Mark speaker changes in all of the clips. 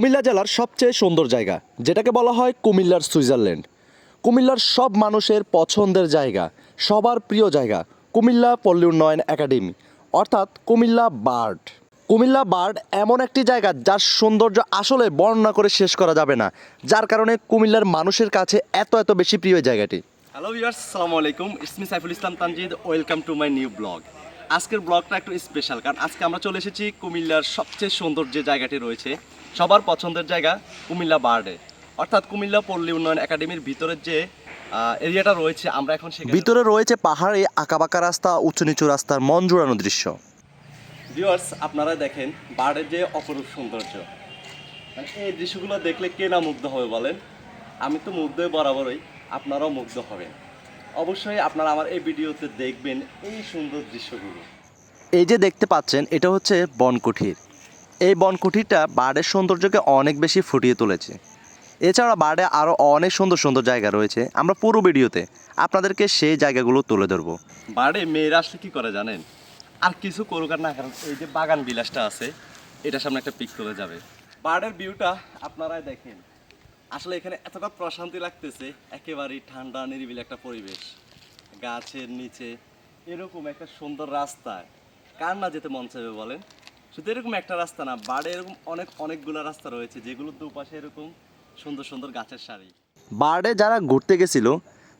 Speaker 1: কুমিল্লা জেলার সবচেয়ে সুন্দর জায়গা, যেটাকে বলা হয় কুমিল্লার সুইজারল্যান্ড। কুমিল্লার সব মানুষের পছন্দের জায়গা, সবার প্রিয় জায়গা কুমিল্লা পল্লী উন্নয়ন একাডেমি, অর্থাৎ কুমিল্লা বার্ড। কুমিল্লা বার্ড এমন একটি জায়গা যার সৌন্দর্য আসলে বর্ণনা করে শেষ করা যাবে না, যার কারণে কুমিল্লার মানুষের কাছে এত এত বেশি প্রিয় জায়গাটি।
Speaker 2: হ্যালো ভিউয়ার্স আসসালামু আলাইকুম। ইসমি Saiful Islam Tanjid. Welcome to my new blog আজকের ব্লগটা একটু স্পেশাল কারণ আজকে আমরা চলে এসেছি কুমিল্লার সবচেয়ে সুন্দর যে জায়গাটি রয়েছে সবার পছন্দের জায়গা কুমিল্লা বার্ডে। অর্থাৎ কুমিল্লা পল্লী উন্নয়ন একাডেমির ভিতরের যে এরিয়াটা রয়েছে আমরা এখন
Speaker 1: ভিতরে রয়েছে পাহাড়ে আঁকাবাঁকা রাস্তা উঁচু নিচু রাস্তার মন জুড়ানো দৃশ্য।
Speaker 2: ভিউয়ার্স আপনারা দেখেন বার্ডের যে অপরূপ সৌন্দর্য। মানে এই দৃশ্যগুলো দেখলে কে না মুগ্ধ হবে বলেন। আমি তো মুগ্ধ বরাবরই আপনারাও মুগ্ধ হবেন। অবশ্যই আপনারা আমার এই ভিডিওতে দেখবেন এই সুন্দর দৃশ্যগুলো।
Speaker 1: এই যে দেখতে পাচ্ছেন এটা হচ্ছে বনকুঠির। এই বনকুঠিরটা বার্ডের সৌন্দর্যকে অনেক বেশি ফুটিয়ে তুলেছে। এছাড়া বার্ডে আরও অনেক সুন্দর সুন্দর জায়গা রয়েছে। আমরা পুরো ভিডিওতে আপনাদেরকে সেই জায়গাগুলো তুলে ধরবো।
Speaker 2: বাড়ে মেয়েরা আসলে কী করে জানেন? আর কিছু করুক আর না কারণ এই যে বাগান বিলাসটা আছে এটার সামনে একটা পিক তুলে যাবে। বার্ডের ভিউটা আপনারাই দেখেন। আসলে এখানে এতটা প্রশান্তি লাগতেছে একেবারেই ঠান্ডা নিরিবিলি একটা পরিবেশ। গাছের নিচে এরকম একটা সুন্দর রাস্তায় কার না যেতে মন চাইবে বলেন? শুধু এরকম একটা রাস্তা না বাড়ে এরকম অনেক অনেকগুলো রাস্তা রয়েছে যেগুলো দুপাশে এরকম সুন্দর সুন্দর গাছের সারি।
Speaker 1: বার্ডে যারা ঘুরতে গেছিল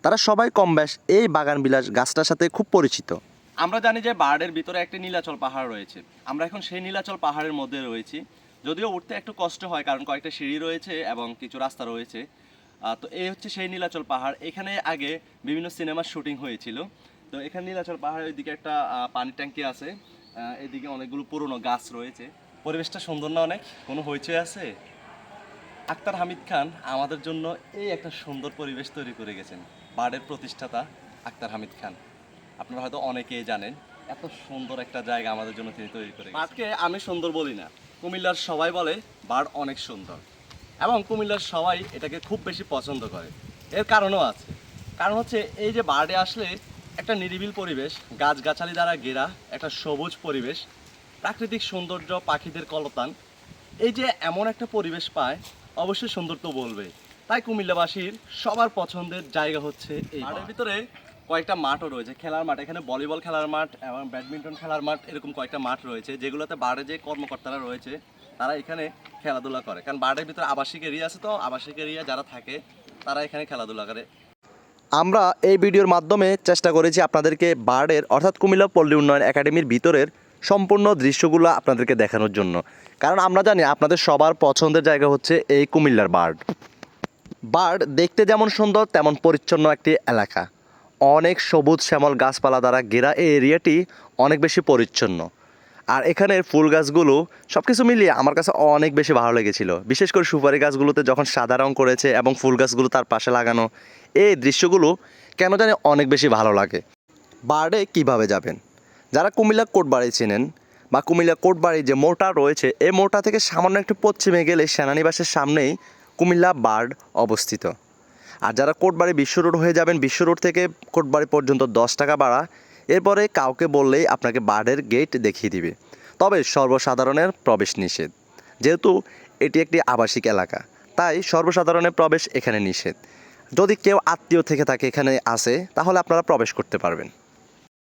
Speaker 1: তারা সবাই কম ব্যাস এই বাগান বিলাস গাছটার সাথে খুব পরিচিত।
Speaker 2: আমরা জানি যে বার্ডের ভিতরে একটা নীলাচল পাহাড় রয়েছে। আমরা এখন সেই নীলাচল পাহাড়ের মধ্যে রয়েছি। যদিও উঠতে একটু কষ্ট হয়, কারণ কয়েকটা সিঁড়ি রয়েছে এবং কিছু রাস্তা রয়েছে। তো এই হচ্ছে সেই নীলাচল পাহাড়। এখানে আগে বিভিন্ন সিনেমার শুটিং হয়েছিল। তো এখানে নীলাচল পাহাড়ের ওইদিকে একটা পানির ট্যাঙ্কি আছে। এদিকে অনেকগুলো পুরনো গাছ রয়েছে। পরিবেশটা সুন্দর না অনেক? কোনো হইচই আছে? আক্তার হামিদ খান আমাদের জন্য এই একটা সুন্দর পরিবেশ তৈরি করে গেছেন। বার্ডের প্রতিষ্ঠাতা আক্তার হামিদ খান। আপনারা হয়তো অনেকেই জানেন। এত সুন্দর একটা জায়গা আমাদের জন্য তিনি তৈরি করে বার্ডকে আমি সুন্দর বলি না। কুমিল্লার সবাই বলে বার্ড অনেক সুন্দর। এবং কুমিল্লার সবাই এটাকে খুব বেশি পছন্দ করে। এর কারণও আছে। কারণ হচ্ছে এই যে বার্ডে আসলে একটা নিরিবিল পরিবেশ গাছগাছালি দ্বারা ঘেরা একটা সবুজ পরিবেশ প্রাকৃতিক সৌন্দর্য পাখিদের কলতান এই যে এমন একটা পরিবেশ পায় অবশ্যই সুন্দর তো বলবে তাই কুমিল্লাবাসীর সবার পছন্দের জায়গা হচ্ছে এই মাঠের ভিতরে কয়েকটা মাঠও রয়েছে, খেলার মাঠ। এখানে ভলিবল খেলার মাঠ, এবং ব্যাডমিন্টন খেলার মাঠ, এরকম কয়েকটা মাঠ রয়েছে, যেগুলোতে বাড়ে যে কর্মকর্তারা রয়েছে, তারা এখানে খেলাধুলা করে। কারণ বাড়ির ভিতরে আবাসিক এরিয়া আছে তো, আবাসিক এরিয়া যারা থাকে, তারা এখানে খেলাধুলা করে।
Speaker 1: আমরা এই ভিডিওর মাধ্যমে চেষ্টা করেছি আপনাদেরকে বার্ডের অর্থাৎ কুমিল্লা পল্লী উন্নয়ন একাডেমির ভিতরের সম্পূর্ণ দৃশ্যগুলো আপনাদেরকে দেখানোর জন্য। কারণ আমরা জানি আপনাদের সবার পছন্দের জায়গা হচ্ছে এই কুমিল্লার বার্ড বার্ড দেখতে যেমন সুন্দর, তেমন পরিচ্ছন্ন একটি এলাকা। অনেক সবুজ শ্যামল গাছপালা দ্বারা ঘেরা এই এরিয়াটি অনেক বেশি পরিচ্ছন্ন। আর এখানের ফুল গাছগুলো সব কিছু মিলিয়ে আমার কাছে অনেক বেশি ভালো লেগেছিল। বিশেষ করে সুপারি গাছগুলোতে যখন সাদা রং করেছে এবং ফুল গাছগুলো তার পাশে লাগানো, এই দৃশ্যগুলো কেন জানি অনেক বেশি ভালো লাগে। বার্ডে কীভাবে যাবেন? যারা কুমিল্লা কোটবাড়ি চেনেন বা কুমিল্লা কোটবাড়ি যে মোটা রয়েছে, এই মোটা থেকে সামান্য একটু পশ্চিমে গেলে সেনানিবাসের সামনেই কুমিল্লা বার্ড অবস্থিত। আর যারা কোটবাড়ি বিশ্ব রোড হয়ে যাবেন, বিশ্ব রোড থেকে কোটবাড়ি পর্যন্ত দশ টাকা বাড়া এরপরে কাউকে বললেই আপনাকে বার্ডের গেট দেখিয়ে দিবে। তবে সর্বসাধারণের প্রবেশ নিষেধ। যেহেতু এটি একটি আবাসিক এলাকা, তাই সর্বসাধারণের প্রবেশ এখানে নিষেধ। যদি কেউ আত্মীয় থেকে থাকে এখানে আসে, তাহলে আপনারা প্রবেশ করতে পারবেন।